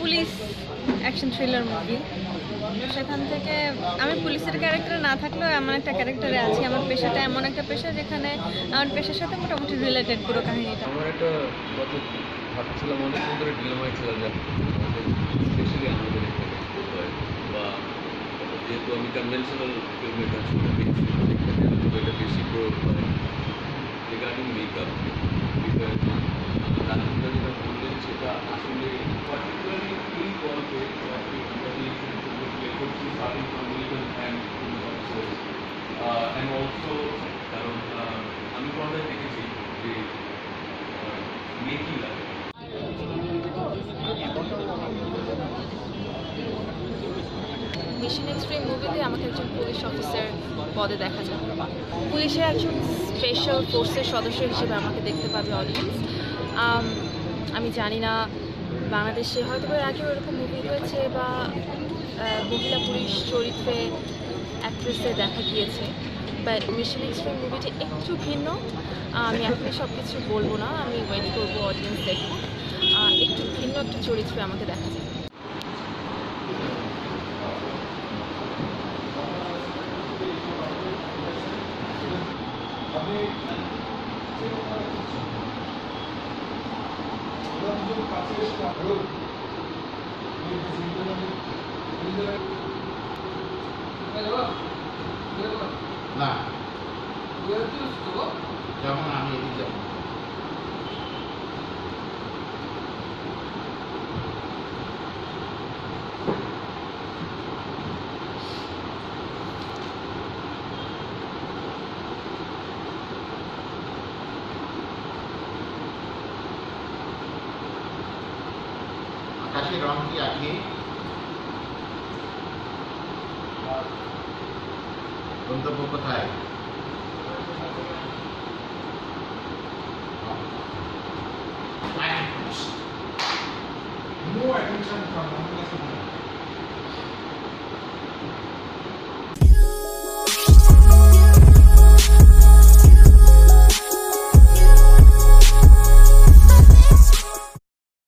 Police action thriller movie. সেখান থেকে আমি পুলিশের ক্যারেক্টার না থাকলেও এমন একটা ক্যারেক্টারে আছি। আমার পেশাটা এমন একটা পেশা যেখানে আমার পেশার সাথে মোটামুটি রিলেটেড পুরো কাহিনীটা। আমার একটা ভাবছিলাম ধরে ছিল আমাদের বা যেহেতু আমি কনভেনশনাল এখানে বেশি প্রয়োগ রিগার্ডিং মেকআপ অ্যান্ড অলসো কারণ আমি পর্দায় দেখেছি যে মেকি লাগে মিশন এক্সট্রিম মুভিতে আমাকে একজন পুলিশ অফিসার পদে দেখা যাবে পুলিশের একজন স্পেশাল ফোর্সের সদস্য হিসেবে আমাকে দেখতে পাবে অডিয়েন্স আমি জানি না, বাংলাদেশে হয়তো এর আগেও এরকম মুভি হয়েছে বা মহিলা পুলিশ চরিত্রে অ্যাক্ট্রেসে দেখা গিয়েছে। বাট মিশন এক্সট্রিম মুভিটি একটু ভিন্ন। আমি এখনই সব কিছু বলব না, আমি ওয়েট করব অডিয়েন্স দেখব। একটু ভিন্ন একটা চরিত্রে আমাকে দেখা যাবে না। যেমন আমি এদিকে যাব। আকাশের রং কি আজকে গন্তব্য কোথায় No attention from ambulance.